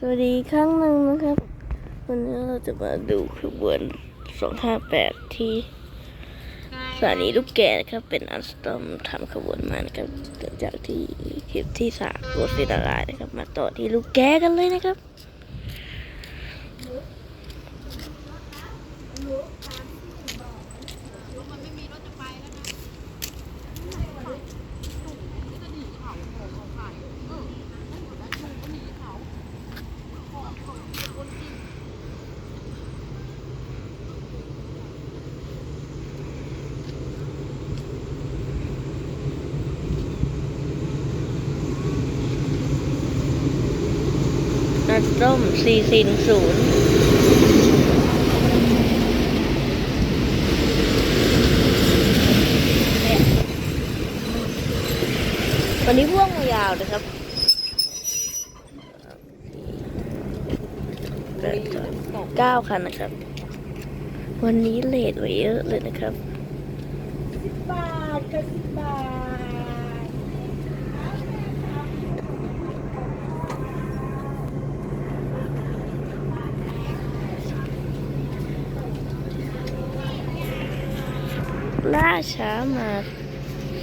สวัสดีครั้งหนึ่งนะครับ วันนี้เราจะมาดูขบวน 258 ที่สถานีลูกแกะนะครับเป็นอัลสตอมทำขบวนมานะครับหลังจากที่คลิปที่สามรถไฟดารายนะครับ มาต่อที่ลูกแก่กันเลยนะครับ อัลสตอม440วันนี้พ่วงยาวนะครับเก้าคันนะครับ วันนี้เลทไว้เยอะเลยนะครับบาทกับสิบบาท ล่าช้ามา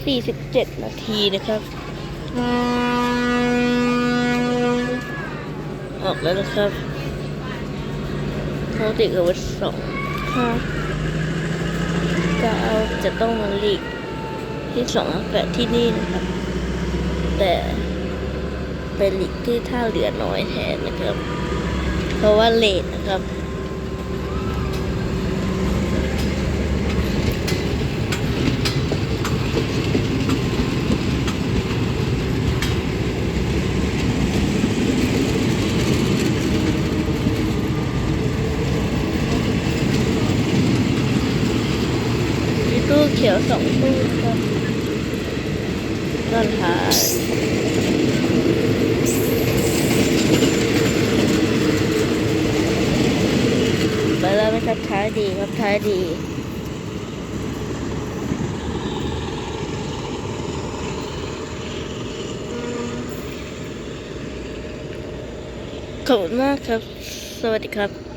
47 นาทีนะครับ ออกแล้วนะครับเขาติดกับวัดสองห้าเก้าจะต้องมาหลีกที่สองแปดที่นี่นะครับ แต่เป็นหลีกที่ท่าเรือน้อยแทนนะครับ เพราะว่าเลทนะครับ มีตู้ เขียวสองตู้ครับด้านท้ายไปแล้วไหมครับท้ายดีครับท้ายดีขอบคุณมากครับ สวัสดีครับ